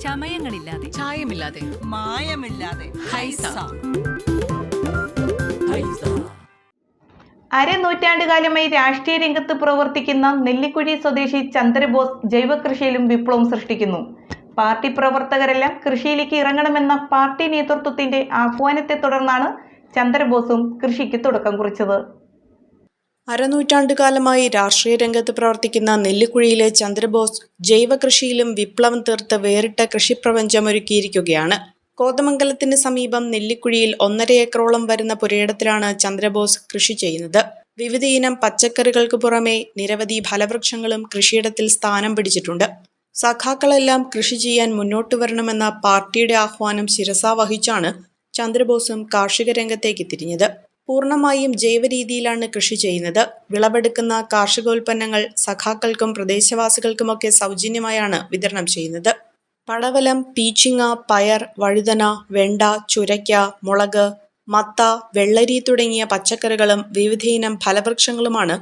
ചമയങ്ങളില്ലാതെ. ചായമില്ലാതെ. മായമില്ലാതെ. ഹൈസ. അരനൂറ്റാണ്ടുകാലമായി രാഷ്ട്രീയ രംഗത്ത് പ്രവർത്തിക്കുന്ന നെല്ലിക്കുഴി സ്വദേശി ചന്ദ്രബോസ് ജൈവകൃഷിയിലും വിപ്ലവം സൃഷ്ടിക്കുന്നു. പാർട്ടി പ്രവർത്തകരെല്ലാം കൃഷിയിലേക്ക് ഇറങ്ങണമെന്ന പാർട്ടി നേതൃത്വത്തിന്റെ ആഹ്വാനത്തെ തുടർന്നാണ് ചന്ദ്രബോസും കൃഷിക്ക് തുടക്കം കുറിച്ചത്. അരനൂറ്റാണ്ടുകാലമായി രാഷ്ട്രീയ രംഗത്ത് പ്രവർത്തിക്കുന്ന നെല്ലിക്കുഴിയിലെ ചന്ദ്രബോസ് ജൈവകൃഷിയിലും വിപ്ലവം തീർത്ത് വേറിട്ട കൃഷിപ്രപഞ്ചം ഒരുക്കിയിരിക്കുകയാണ്. കോതമംഗലത്തിന് സമീപം നെല്ലിക്കുഴിയിൽ ഒന്നര ഏക്കറോളം വരുന്ന പുരയിടത്തിലാണ് ചന്ദ്രബോസ് കൃഷി ചെയ്യുന്നത്. വിവിധ ഇനം പച്ചക്കറികൾക്ക് പുറമെ നിരവധി ഫലവൃക്ഷങ്ങളും കൃഷിയിടത്തിൽ സ്ഥാനം പിടിച്ചിട്ടുണ്ട്. സഖാക്കളെല്ലാം കൃഷി ചെയ്യാൻ മുന്നോട്ട് വരണമെന്ന പാർട്ടിയുടെ ആഹ്വാനം ശിരസാവഹിച്ചാണ് ചന്ദ്രബോസും കാർഷിക രംഗത്തേക്ക് തിരിഞ്ഞത്. പൂർണമായും ജൈവരീതിയിലാണ് കൃഷി ചെയ്യുന്നത്. വിളവെടുക്കുന്ന കാർഷികോൽപ്പന്നങ്ങൾ സഖാക്കൾക്കും പ്രദേശവാസികൾക്കുമൊക്കെ സൗജന്യമായാണ് വിതരണം ചെയ്യുന്നത്. പടവലം പീച്ചിങ്ങ പയർ വഴുതന വെണ്ട ചുരയ്ക്ക മുളക് മത്ത വെള്ളരി തുടങ്ങിയ പച്ചക്കറികളും വിവിധയിനം ഫലവൃക്ഷങ്ങളുമാണ്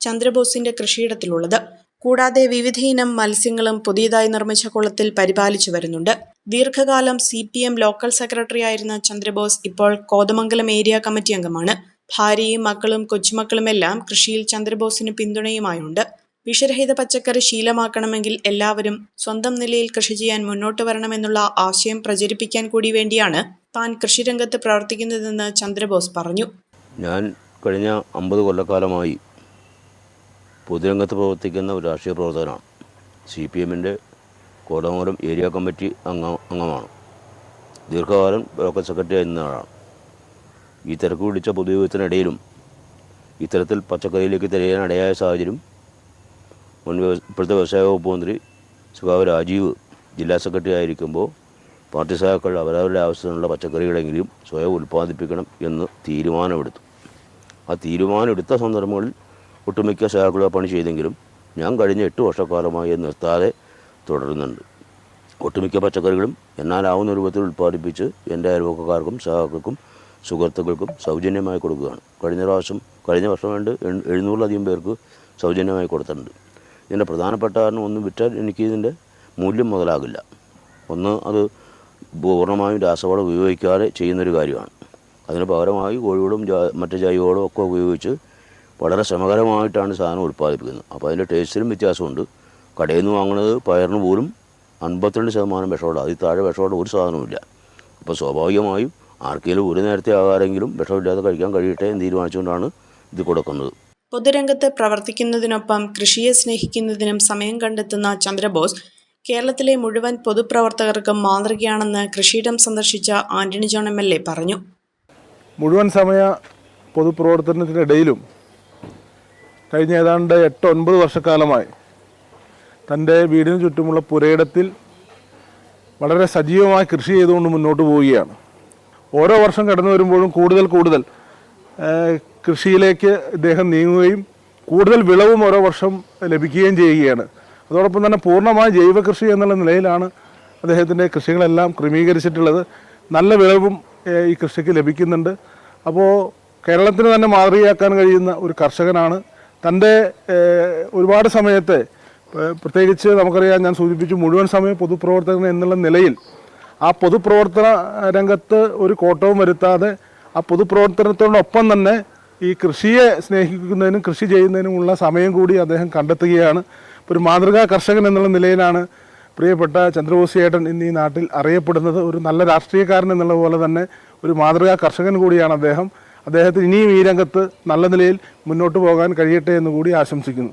ചന്ദ്രബോസിന്റെ കൃഷിയിടത്തിലുള്ളത്. കൂടാതെ വിവിധയിനം മത്സ്യങ്ങളും പുതിയതായി നിർമ്മിച്ച കുളത്തിൽ പരിപാലിച്ചു വരുന്നുണ്ട്. ദീർഘകാലം C P M local secretary ആയിരുന്ന ചന്ദ്രബോസ് ഇപ്പോൾ കോതമംഗലം ഏരിയ കമ്മിറ്റി അംഗമാണ്. ഭാര്യയും മക്കളും കൊച്ചുമക്കളുമെല്ലാം കൃഷിയിൽ ചന്ദ്രബോസിന് പിന്തുണയുമായുണ്ട്. വിഷരഹിത പച്ചക്കറി ശീലമാക്കണമെങ്കിൽ എല്ലാവരും സ്വന്തം നിലയിൽ കൃഷി ചെയ്യാൻ മുന്നോട്ട് വരണമെന്നുള്ള ആശയം പ്രചരിപ്പിക്കാൻ കൂടി വേണ്ടിയാണ് താൻ കൃഷിരംഗത്ത് പ്രവർത്തിക്കുന്നതെന്ന് ചന്ദ്രബോസ് പറഞ്ഞു. ഞാൻ കഴിഞ്ഞ അമ്പത് കൊല്ലക്കാലമായി പൊതുരംഗത്ത് പ്രവർത്തിക്കുന്ന ഒരു രാഷ്ട്രീയ പ്രവർത്തകനാണ്. സി പി എമ്മിന്റെ കോടമംഗലം ഏരിയ കമ്മിറ്റി അംഗ അംഗമാണ്. ദീർഘകാലം ബ്ലോക്ക് സെക്രട്ടറി ആയിരുന്ന ആളാണ്. ഈ തിരക്ക് പിടിച്ച പൊതുയോഗത്തിനിടയിലും ഇത്തരത്തിൽ പച്ചക്കറിയിലേക്ക് തിരയാൻ അടയായ സാഹചര്യം മുൻ ഇപ്പോഴത്തെ വ്യവസായ വകുപ്പ് മന്ത്രി സുഖാവ് രാജീവ് ജില്ലാ സെക്രട്ടറി ആയിരിക്കുമ്പോൾ പാർട്ടി സഹാക്കൾ അവരവരുടെ ആവശ്യത്തിനുള്ള പച്ചക്കറികളെങ്കിലും സ്വയം ഉൽപ്പാദിപ്പിക്കണം എന്ന് തീരുമാനമെടുത്തു. ആ തീരുമാനമെടുത്ത സന്ദർഭങ്ങളിൽ ഒട്ടുമിക്ക സഹാക്കളും ആ പണി ചെയ്തെങ്കിലും ഞാൻ കഴിഞ്ഞ എട്ട് വർഷക്കാലമായി നിർത്താതെ തുടരുന്നുണ്ട്. ഒട്ടുമിക്ക പച്ചക്കറികളും എന്നാലാവുന്ന രൂപത്തിൽ ഉൽപ്പാദിപ്പിച്ച് എന്റെ അയൽവക്കക്കാർക്കും സഹാക്കൾക്കും സുഹൃത്തുക്കൾക്കും സൗജന്യമായി കൊടുക്കുകയാണ്. കഴിഞ്ഞ പ്രാവശ്യം കഴിഞ്ഞ വർഷം വേണ്ട എഴുന്നൂറിലധികം പേർക്ക് സൗജന്യമായി കൊടുത്തിട്ടുണ്ട്. ഇതിന്റെ പ്രധാനപ്പെട്ട കാരണം ഒന്ന് വിറ്റാൽ എനിക്ക് ഇതിന്റെ മൂല്യം മുതലാകില്ല. ഒന്ന് അത് പൂർണമായും രാസവളം ഉപയോഗിക്കാതെ ചെയ്യുന്നൊരു കാര്യമാണ്. അതിന് പകരമായി കോഴികളും മറ്റു ജൈവവളം ഒക്കെ ഉപയോഗിച്ച് വളരെ ശ്രമകരമായിട്ടാണ് സാധനം ഉൽപ്പാദിപ്പിക്കുന്നത്. അപ്പോൾ അതിന്റെ ടേസ്റ്റിലും വ്യത്യാസമുണ്ട്. കടയിൽ നിന്ന് വാങ്ങുന്നത് പയറിന് പോലും അൻപത്തിരണ്ട് ശതമാനം വിഷമുള്ള അതിൽ താഴെ വിഷമുള്ള ഒരു സാധനവുമില്ല. അപ്പോൾ സ്വാഭാവികമായും ആർക്കെങ്കിലും ഒരു നേരത്തെ ആകാരെങ്കിലും വിഷമില്ലാതെ കഴിക്കാൻ കഴിയട്ടെ എന്ന് തീരുമാനിച്ചുകൊണ്ടാണ് ഇത് കൊടുക്കുന്നത്. പൊതുരംഗത്ത് പ്രവർത്തിക്കുന്നതിനൊപ്പം കൃഷിയെ സ്നേഹിക്കുന്നതിനും സമയം കണ്ടെത്തുന്ന ചന്ദ്രബോസ് കേരളത്തിലെ മുഴുവൻ പൊതുപ്രവർത്തകർക്കും മാതൃകയാണെന്ന് കൃഷിയിടം സന്ദർശിച്ച Antony John M L A പറഞ്ഞു. മുഴുവൻ സമയ പൊതുപ്രവർത്തനത്തിനിടയിലും കഴിഞ്ഞ ഏതാണ്ട് എട്ട് ഒൻപത് വർഷക്കാലമായി തന്റെ വീടിന് ചുറ്റുമുള്ള പുരയിടത്തിൽ വളരെ സജീവമായി കൃഷി ചെയ്തുകൊണ്ട് മുന്നോട്ട് പോവുകയാണ്. ഓരോ വർഷം കടന്നു വരുമ്പോഴും കൂടുതൽ കൂടുതൽ കൃഷിയിലേക്ക് ഇദ്ദേഹം നീങ്ങുകയും കൂടുതൽ വിളവും ഓരോ വർഷം ലഭിക്കുകയും ചെയ്യുകയാണ്. അതോടൊപ്പം തന്നെ പൂർണമായ ജൈവ കൃഷി എന്നുള്ള നിലയിലാണ് അദ്ദേഹത്തിന്റെ കൃഷികളെല്ലാം ക്രമീകരിച്ചിട്ടുള്ളത്. നല്ല വിളവും ഈ കൃഷിക്ക് ലഭിക്കുന്നുണ്ട്. അപ്പോൾ കേരളത്തിന് തന്നെ മാതൃകയാക്കാൻ കഴിയുന്ന ഒരു കർഷകനാണ്. തന്റെ ഒരുപാട് സമയത്തെ പ്രത്യേകിച്ച് നമുക്കറിയാം ഞാൻ സൂചിപ്പിച്ചു മുഴുവൻ സമയം പൊതുപ്രവർത്തകൻ എന്നുള്ള നിലയിൽ ആ പൊതുപ്രവർത്തന രംഗത്ത് ഒരു കോട്ടവും വരുത്താതെ ആ പൊതുപ്രവർത്തനത്തോടൊപ്പം തന്നെ ഈ കൃഷിയെ സ്നേഹിക്കുന്നതിനും കൃഷി ചെയ്യുന്നതിനുമുള്ള സമയം കൂടി അദ്ദേഹം കണ്ടെത്തുകയാണ്. ഒരു മാതൃകാ കർഷകൻ എന്നുള്ള നിലയിലാണ് പ്രിയപ്പെട്ട ചന്ദ്രബോസ് ചേട്ടൻ ഇന്ന് ഈ നാട്ടിൽ അറിയപ്പെടുന്നത്. ഒരു നല്ല രാഷ്ട്രീയക്കാരൻ എന്നുള്ള പോലെ തന്നെ ഒരു മാതൃകാ കർഷകൻ കൂടിയാണ് അദ്ദേഹം. അദ്ദേഹത്തിന് ഇനിയും ഈ രംഗത്ത് നല്ല നിലയിൽ മുന്നോട്ട് പോകാൻ കഴിയട്ടെ എന്ന് കൂടി ആശംസിക്കുന്നു.